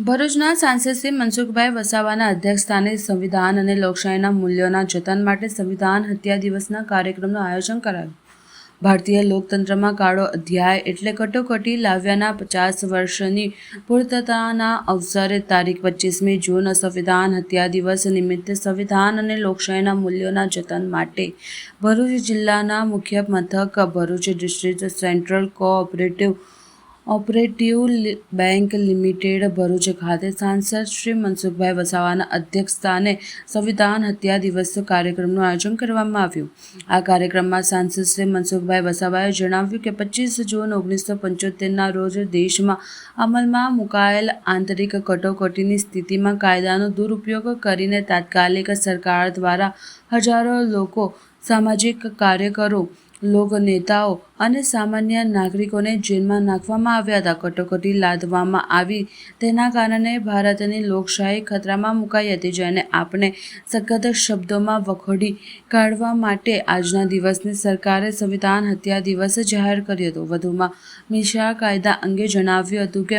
ભરૂચના સાંસદ શ્રી મનસુખભાઈ વસાવાના અધ્યક્ષસ્થાને સંવિધાન અને લોકશાહીના મૂલ્યોના જતન માટે સંવિધાન હત્યા દિવસના કાર્યક્રમનું આયોજન કરાયું. ભારતીય લોકતંત્રમાં કાળો અધ્યાય એટલે કટોકટી લાવ્યાના પચાસ વર્ષની પૂર્તતાના અવસરે તારીખ પચીસમી જૂન સંવિધાન હત્યા દિવસ નિમિત્તે સંવિધાન અને લોકશાહીના મૂલ્યોના જતન માટે ભરૂચ જિલ્લાના મુખ્ય મથક Bharuch district central cooperative operative bank limited Bharuch ખાતે સાંસદ શ્રી મનસુખભાઈ વસાવાના અધ્યક્ષસ્થાને સંવિધાન હત્યા દિવસ કાર્યક્રમનું આયોજન કરવામાં આવ્યું. આ કાર્યક્રમમાં સાંસદ શ્રી મનસુખભાઈ વસાવાએ જણાવ્યું કે પચીસ જૂન ઓગણીસો પંચોતેરના રોજ દેશમાં અમલમાં મુકાયેલ આંતરિક કટોકટીની સ્થિતિમાં કાયદાનો દુરુપયોગ કરીને તાત્કાલિક સરકાર દ્વારા હજારો લોકો સામાજિક કાર્યકરો લોક નેતાઓ અને સામાન્ય નાગરિકોને જેલમાં નાખવામાં આવ્યા હતા. કટોકટી લાદવામાં આવી તેના કારણે ભારતની લોકશાહી ખતરામાં મુકાઈ હતી જેને આપણે સખત શબ્દોમાં વખોડી કાઢવા માટે આજના દિવસને સરકારે સંવિધાન હત્યા દિવસ જાહેર કર્યો હતો. વધુમાં મિશા કાયદા અંગે જણાવ્યું હતું કે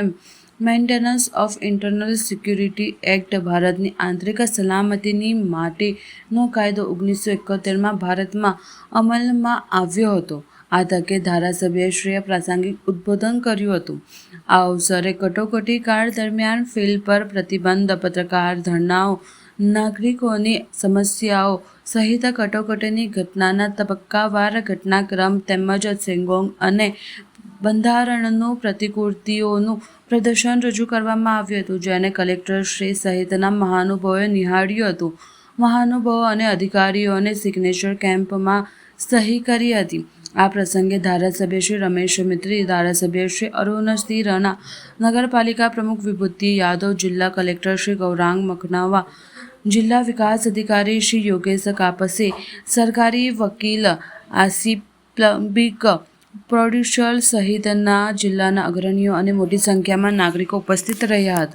maintenance of internal security act ભારતની આંતરિક સલામતીની માટેનો કાયદો ઓગણીસો એકોતેરમાં ભારતમાં અમલમાં આવ્યો હતો. આ તકે ધારાસભ્યશ્રીએ પ્રાસંગિક ઉદ્બોધન કર્યું હતું. આ અવસરે કટોકટી કાળ દરમિયાન ફિલ્ડ પર પ્રતિબંધ, પત્રકાર ધરણાઓ, નાગરિકોની સમસ્યાઓ સહિત કટોકટીની ઘટનાના તબક્કાવાર ઘટનાક્રમ તેમજ સેંગોંગ અને બંધારણનું પ્રતિકૃતિઓનું પ્રદર્શન રજૂ કરવામાં આવ્યું હતું, જેને કલેક્ટરશ્રી સહિતના મહાનુભાવોએ નિહાળ્યું હતું. મહાનુભાવો અને અધિકારીઓને સિગ્નેચર કેમ્પમાં સહી કરી હતી. આ પ્રસંગે ધારાસભ્ય શ્રી રમેશ મિત્રી, ધારાસભ્ય શ્રી અરુણસિંહ રાણા, નગરપાલિકા પ્રમુખ વિભૂતિ યાદવ, જિલ્લા કલેક્ટર શ્રી ગૌરાંગ મખનાવા જિલ્લા વિકાસ અધિકારી શ્રી યોગેશ કાપસે, સરકારી વકીલ આસિફ પ્લમ્બિક પ્રોડ્યુસર સહિતના જિલ્લાના અગ્રણીઓ અને મોટી સંખ્યામાં નાગરિકો ઉપસ્થિત રહ્યા હતા.